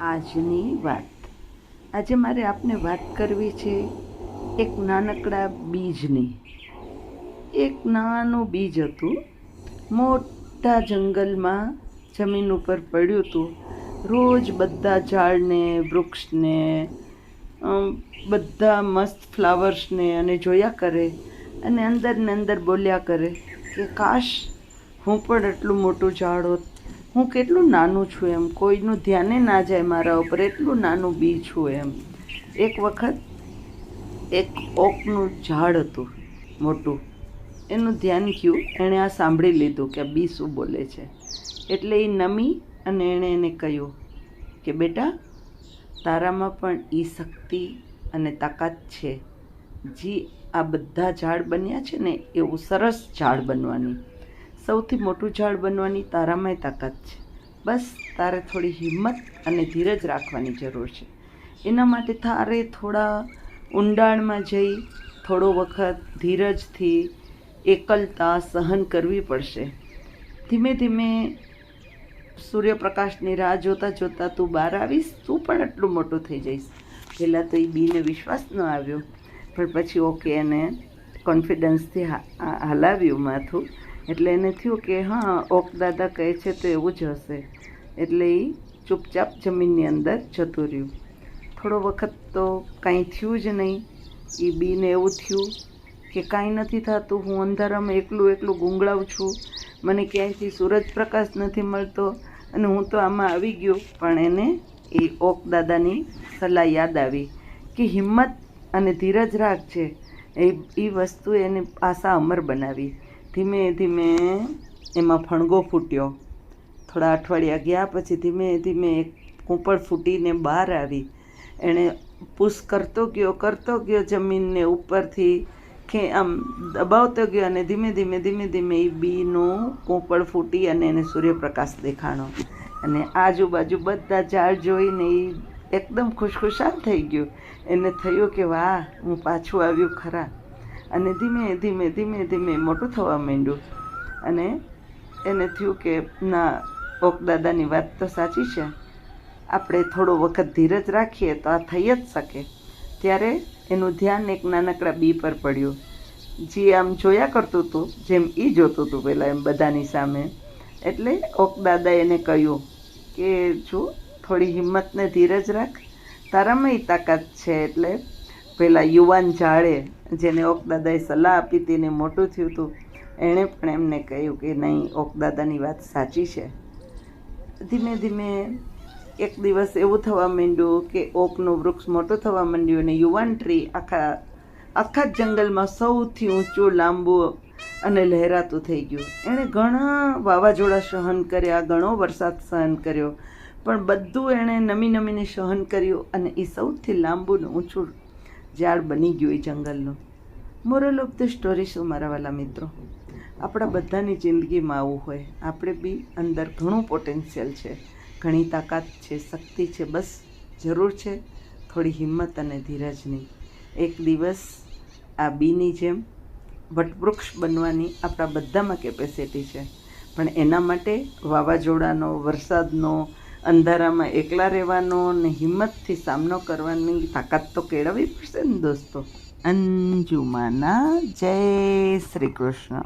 આજની વાત. આજે મારે આપને વાત કરવી છે એક નાનકડા બીજની. એક નાનું બીજ હતું. મોટા જંગલમાં જમીન ઉપર પડ્યું હતું. રોજ બધા ઝાડને, વૃક્ષને બધા મસ્ત ફ્લાવર્સને અને જોયા કરે અને અંદર ને અંદર બોલ્યા કરે કે કાશ હું પણ એટલું મોટું ઝાડ હોત હું કેટલું નાનું છું એમ. કોઈનું ધ્યાને ના જાય મારા ઉપર. એટલું નાનું બી છું એમ. એક વખત એક ઓકનું ઝાડ હતું મોટું. એનું ધ્યાન ગયું. એણે આ સાંભળી લીધું કે બી શું બોલે છે. એટલે એ નમી અને એણે એને કહ્યું કે, બેટા, તારામાં પણ એ શક્તિ અને તાકાત છે. જે, આ બધા ઝાડ બન્યા છે ને, એવું સરસ ઝાડ બનવાની. સૌથી મોટું ઝાડ બનવાની તારામાંય તાકાત છે. બસ, તારે થોડી હિંમત અને ધીરજ રાખવાની જરૂર છે. એના માટે તારે થોડા ઊંડાણમાં જઈ, થોડો વખત ધીરજથી એકલતા સહન કરવી પડશે. ધીમે ધીમે સૂર્યપ્રકાશની રાહ જોતાં જોતાં તું બહાર આવીશ, તું પણ આટલું મોટું થઈ જઈશ. પહેલાં તો એ બીને વિશ્વાસ ન આવ્યો, પણ પછી ઓકે એને કોન્ફિડન્સથી હલાવ્યું માથું. એટલે એને થયું કે, હા, ઓક દાદા કહે છે તો એવું જ હશે. એટલે એ ચૂપચાપ જમીનની અંદર જતું રહ્યું. થોડો વખત તો કાંઈ થયું જ નહીં. એ બીને એવું થયું કે, કાંઈ નથી થતું. હું અંધારામાં એકલું એકલું ગુંગળાવું છું. મને ક્યાંયથી સૂરજ પ્રકાશ નથી મળતો અને હું તો આમાં આવી ગયો. પણ એને એ ઓક દાદાની સલાહ યાદ આવી કે, હિંમત અને ધીરજ રાખજે એ એ વસ્તુ એને આશા અમર બનાવી. ધીમે ધીમે એમાં ફણગો ફૂટ્યો. થોડા અઠવાડિયા ગયા પછી ધીમે ધીમે એક કૂંપળ ફૂટીને બહાર આવી. એણે પુશ કરતો ગયો કરતો ગયો, જમીનને ઉપરથી કે આમ દબાવતો ગયો અને ધીમે ધીમે ધીમે ધીમે એ બીનું કૂંપળ ફૂટી અને એને સૂર્યપ્રકાશ દેખાણો. અને આજુબાજુ બધા ઝાડ જોઈને એ એકદમ ખુશખુશાલ થઈ ગયું. એને થયું કે વાહ, હું પાછું આવ્યું ખરા. અને ધીમે ધીમે ધીમે ધીમે મોટું થવા માંડ્યું. અને એને થયું કે, ના, ઓક દાદાની વાત તો સાચી છે. આપણે થોડો વખત ધીરજ રાખીએ તો આ થઈ જ શકે. ત્યારે એનું ધ્યાન એક નાનકડા બી પર પડ્યું. જે, આમ જોયા કરતું હતું જેમ એ જોતું હતું પહેલાં એમ બધાની સામે. એટલે ઓક દાદાએ એને કહ્યું કે, જો, થોડી હિંમતને ધીરજ રાખ. તારામાંય તાકાત છે એટલે પેલા યુવાન ઝાડે જેને ઓક દાદાએ સલાહ આપી હતી ને મોટું થયું હતું એણે પણ એમને કહ્યું કે નહીં ઓક દાદાની વાત સાચી છે. ધીમે ધીમે એક દિવસ એવું થવા માંડ્યું કે ઓકનું વૃક્ષ મોટું થવા માંડ્યું અને યુવાન ટ્રી આખા આખા જંગલમાં સૌથી ઊંચું, લાંબુ અને લહેરાતું થઈ ગયું. એણે ઘણા વાવાઝોડા સહન કર્યા, ઘણો વરસાદ સહન કર્યો, પણ બધું એણે નમી નમીને સહન કર્યું અને એ સૌથી લાંબુ ને ઊંચું ઝાડ બની ગયું એ જંગલનું. મોરલ ઓફ ધ સ્ટોરી શું, મારા વાલા મિત્રો? આપણા બધાની જિંદગીમાં આવું હોય. આપણે બી અંદર ઘણું પોટેન્શિયલ છે. ઘણી તાકાત છે, શક્તિ છે, બસ જરૂર છે. થોડી હિંમત અને ધીરજની. એક દિવસ આ બીની જેમ વટવૃક્ષ બનવાની આપણા બધામાં કેપેસિટી છે. પણ એના માટે વાવાઝોડાનો, વરસાદનો અંધારામાં એકલા રહેવાનો ને હિંમતથી સામનો કરવાની તાકાત તો કેળવવી પડશે ને દોસ્તો. અંજુમાના જય શ્રી કૃષ્ણ.